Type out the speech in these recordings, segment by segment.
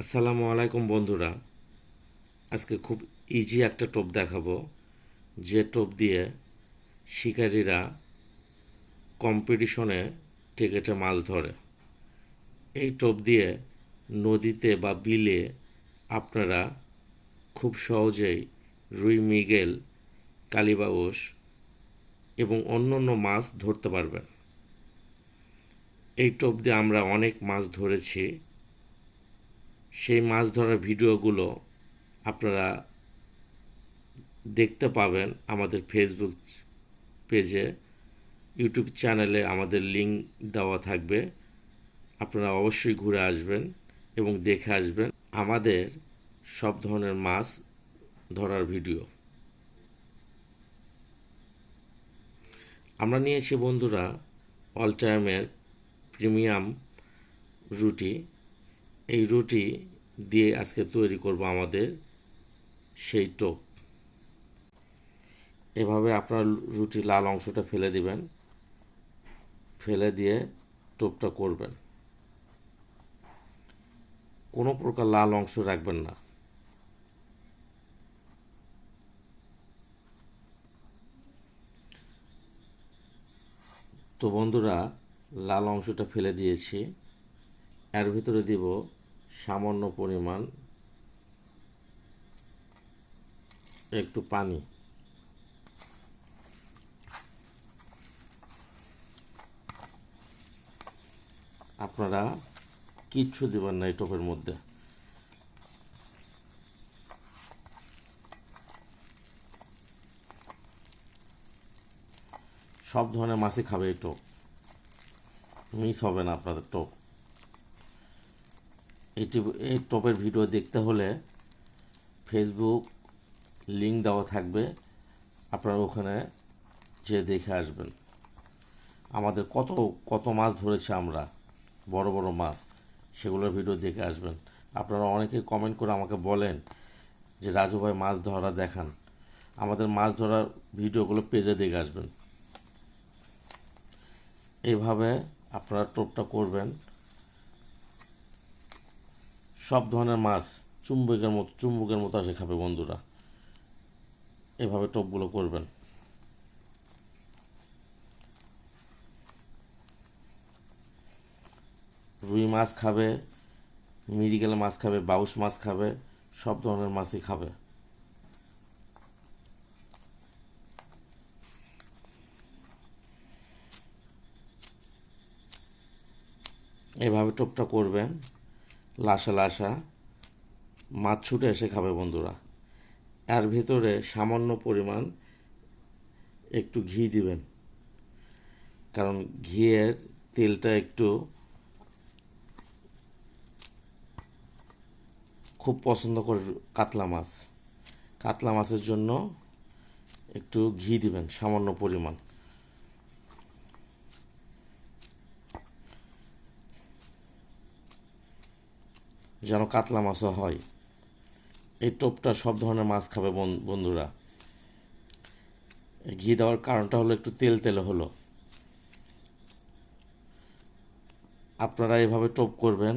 আসসালামু আলাইকুম বন্ধুরা। আজকে খুব ইজি একটা টোপ দেখাবো। যে টোপ দিয়ে শিকারীরা কম্পিটিশনে টিকেটে মাছ ধরে। এই টোপ দিয়ে নদীতে বা বিলে আপনারা খুব সহজেই রুই, মৃগেল, কালিবাউস এবং অন্য অন্য মাছ ধরতে পারবেন। এই টোপ দিয়ে আমরা অনেক মাছ ধরেছি। সেই মাছ ধরার ভিডিওগুলো আপনারা দেখতে পাবেন আমাদের ফেসবুক পেজে ইউটিউব চ্যানেলে আমাদের লিঙ্ক দেওয়া থাকবে। আপনারা অবশ্যই ঘুরে আসবেন এবং দেখে আসবেন আমাদের সব ধরনের মাছ ধরার ভিডিও। আমরা নিয়েছি বন্ধুরা অল টাইমের প্রিমিয়াম রুটি। এই রুটি দিয়ে আজকে তৈরি করব আমাদের সেই টোপ। এভাবে আপনার রুটি লাল অংশটা ফেলে দিবেন। ফেলে দিয়ে টোপটা করবেন। কোনো প্রকার লাল অংশ রাখবেন না। তো বন্ধুরা, লাল অংশটা ফেলে দিয়েছি। এর ভিতরে দিব সামান্য পরিমাণ একটু পানি। আপনারা কিচ্ছু দেবেন না এই টোপের মধ্যে। সব ধরনের মাছই খাবে এই টোপ। মিস হবে না আপনাদের টোপ। এটি এই টপের ভিডিও দেখতে হলে ফেসবুক লিঙ্ক দেওয়া থাকবে। আপনারা ওখানে যে দেখে আসবেন। আমাদের কত কত মাছ ধরেছে আমরা, বড় বড় মাছ, সেগুলোর ভিডিও দেখে আসবেন। আপনারা অনেকে কমেন্ট করে আমাকে বলেন যে, রাজু ভাই, মাছ ধরা দেখান। আমাদের মাছ ধরার ভিডিওগুলো পেজে দেখে আসবেন। এইভাবে আপনারা টোপটা করবেন। সব ধরনের মাছ চুম্বকের মতো চুম্বকের মতো আসে খাবে বন্ধুরা। এভাবে টোপগুলো করবেন। রুই মাছ খাবে মিরিগেল মাছ খাবে বাউস মাছ খাবে, সব ধরনের মাছই খাবে। এভাবে টোপটা করবেন। লাসা লাসা মাছ ছুটে এসে খাবে বন্ধুরা। এর ভিতরে সামান্য পরিমাণ একটু ঘি দিবেন। কারণ ঘিয়ের তেলটা একটু খুব পছন্দ করে কাতলা মাছ। কাতলা মাছের জন্য একটু ঘি দিবেন, সামান্য পরিমাণ। যেন কাতলা মাছও হয়। এই টোপটা সব ধরনের মাছ খাবে বন্ধুরা। ঘি দেওয়ার কারণটা হলো একটু তেল তেলে হলো। আপনারা এভাবে টোপ করবেন,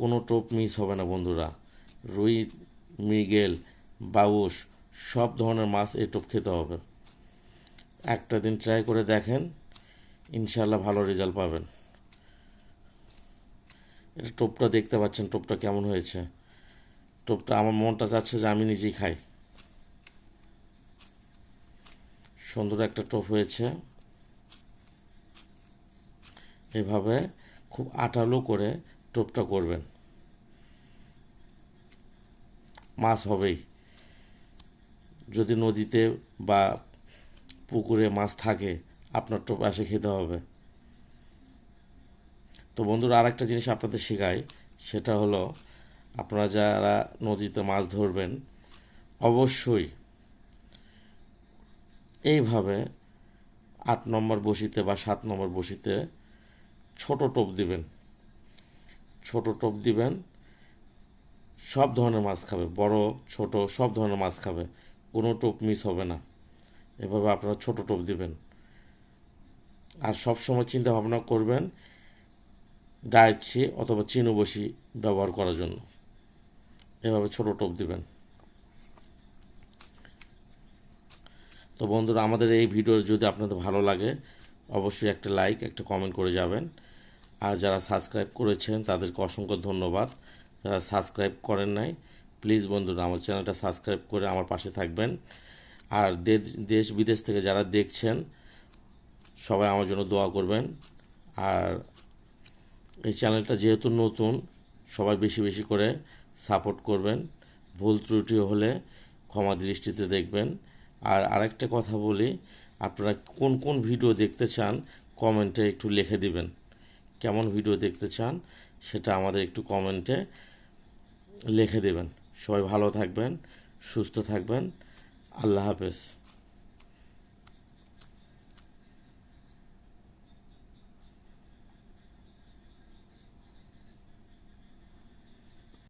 কোনো টোপ মিস হবে না বন্ধুরা। রুই, মৃগেল বাউস সব ধরনের মাছ এই টোপ খেতে হবে। একটা দিন ট্রাই করে দেখেন ইনশাল্লাহ ভালো রেজাল্ট পাবেন। এটা টোপটা দেখতে পাচ্ছেন, টোপটা কেমন হয়েছে? টোপটা, আমার মনটা চাচ্ছে যে আমি নিজেই খাই। সুন্দর একটা টোপ হয়েছে। এভাবে খুব আটালো করে টোপটা করবেন। মাছ হবেই। যদি নদীতে বা পুকুরে মাছ থাকে, আপনার টোপ আসে খেতে হবে। তো বন্ধুরা আর একটা জিনিস আপনাদের শেখাই, সেটা হলো আপনারা যারা নদীতে মাছ ধরবেন, অবশ্যই এইভাবে আট নম্বর বসিতে বা সাত নম্বর বসিতে ছোট টোপ দিবেন। ছোট টোপ দিবেন, সব ধরনের মাছ খাবে, বড়, ছোট, সব ধরনের মাছ খাবে, কোনো টোপ মিস হবে না। এভাবে আপনারা ছোট টোপ দিবেন। আর সব সময় চিন্তা ভাবনা করবেন ডায়েটছি অথবা চিনুবসি ব্যবহার করার জন্য। এভাবে ছোট টোপ দিবেন। তো বন্ধুরা, আমাদের এই ভিডিও যদি আপনাদের ভালো লাগে, অবশ্যই একটা লাইক, একটা কমেন্ট করে যাবেন। আর যারা সাবস্ক্রাইব করেছেন, তাদেরকে অসংখ্য ধন্যবাদ। যারা সাবস্ক্রাইব করেন নাই, প্লিজ বন্ধুরা, আমার চ্যানেলটা সাবস্ক্রাইব করে আমার পাশে থাকবেন। আর দেশ, বিদেশ থেকে যারা দেখছেন, সবাই আমার জন্য দোয়া করবেন। আর এই চ্যানেলটা যেহেতু নতুন, সবাই বেশি বেশি করে সাপোর্ট করবেন। ভুল ত্রুটি হলে ক্ষমা দৃষ্টিতে দেখবেন। আর আরেকটা কথা বলি, আপনারা কোন কোন ভিডিও দেখতে চান কমেন্টে একটু লিখে দিবেন। কেমন ভিডিও দেখতে চান, সেটা আমাদের একটু কমেন্টে লিখে দেবেন। সবাই ভালো থাকবেন, সুস্থ থাকবেন। আল্লাহ হাফেজ।